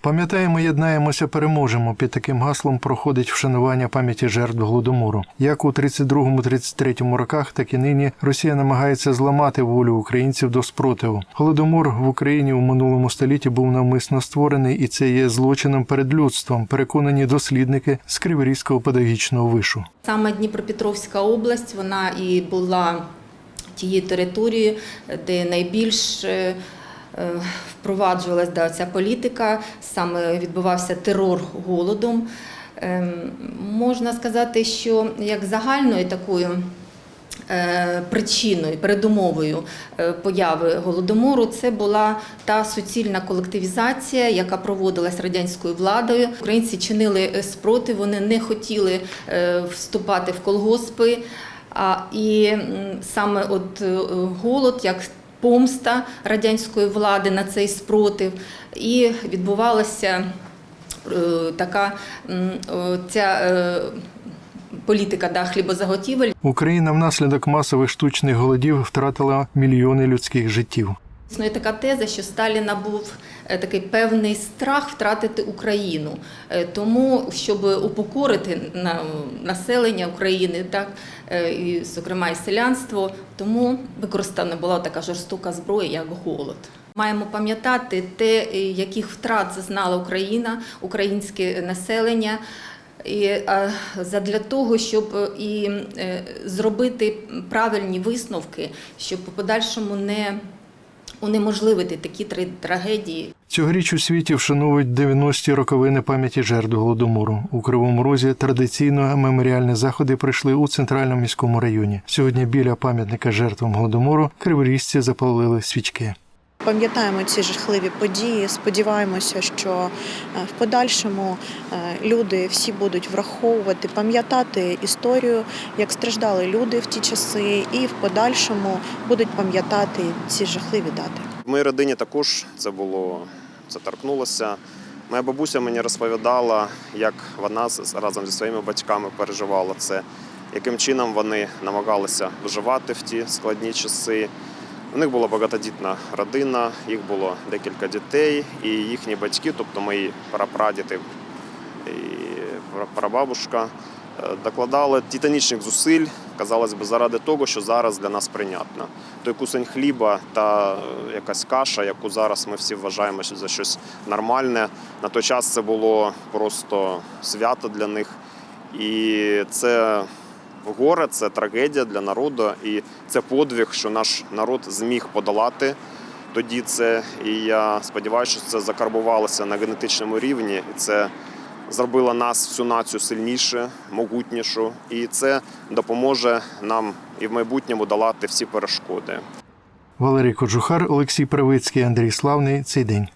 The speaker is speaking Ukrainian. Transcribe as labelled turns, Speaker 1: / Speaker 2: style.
Speaker 1: Пам'ятаємо, єднаємося, переможемо. Під таким гаслом проходить вшанування пам'яті жертв голодомору. Як у 32-33 роках, так і нині Росія намагається зламати волю українців до спротиву. Голодомор в Україні у минулому столітті був навмисно створений, і це є злочином перед людством. Переконані дослідники з Криворізького педагогічного вишу.
Speaker 2: Саме Дніпропетровська область вона і була тією територією, де найбільш е, е, да, ця політика, саме відбувався терор голодом. Ем, Можна сказати, що як загальною такою е, причиною, передумовою е, появи голодомору це була та суцільна колективізація, яка проводилась радянською владою. Українці чинили спротив, вони не хотіли вступати в колгоспи. А, і саме от голод як помста радянської влади на цей спротив, і відбувалася е, така ця е, політика да, хлібозаготівель.
Speaker 1: Україна внаслідок масових штучних голодів втратила мільйони людських життів.
Speaker 2: Існує така теза, що Сталіна був е, такий певний страх втратити Україну. Е, Тому, щоб упокорити на- населення України, так е, і, зокрема, і селянство, тому використана була така жорстока зброя, як голод. Маємо пам'ятати те, яких втрат зазнала Україна, українське населення. І задля того, щоб і зробити правильні висновки, щоб по подальшому не унеможливити такі три трагедії.
Speaker 1: Цьогоріч у світі вшановують 90-ті роковини пам'яті жертв голодомору. У Кривому Розі традиційно меморіальні заходи прийшли у центральному міському районі. Сьогодні біля пам'ятника жертвам голодомору криворізці запалили свічки.
Speaker 3: Пам'ятаємо ці жахливі події. Сподіваємося, що е, в подальшому е, люди всі будуть враховувати, пам'ятати історію, як страждали люди в ті часи, і в подальшому будуть пам'ятати ці жахливі дати.
Speaker 4: В моїй родині також це було це торкнулося. Моя бабуся мені розповідала, як вона разом зі своїми батьками переживала це, яким чином вони намагалися виживати в ті складні часи. У них була багатодітна родина, їх було декілька дітей, і їхні батьки, тобто мої прапрадіти і прабабушка, е, докладали титанічних зусиль, казалось би, заради того, що зараз для нас прийнятно. Той кусень хліба та е, якась каша, яку зараз ми всі вважаємо за щось нормальне. На той час це було просто свято для них. І це горе, це трагедія для народу, і це подвиг, що наш народ зміг подолати. Тоді це, і я сподіваюся, що це закарбувалося на генетичному рівні, і це зробило нас всю націю сильніше, могутнішу, і це допоможе нам і в майбутньому долати всі перешкоди.
Speaker 1: Валерій Коджухар, Олексій Правицький, Андрій Славний. Цей день.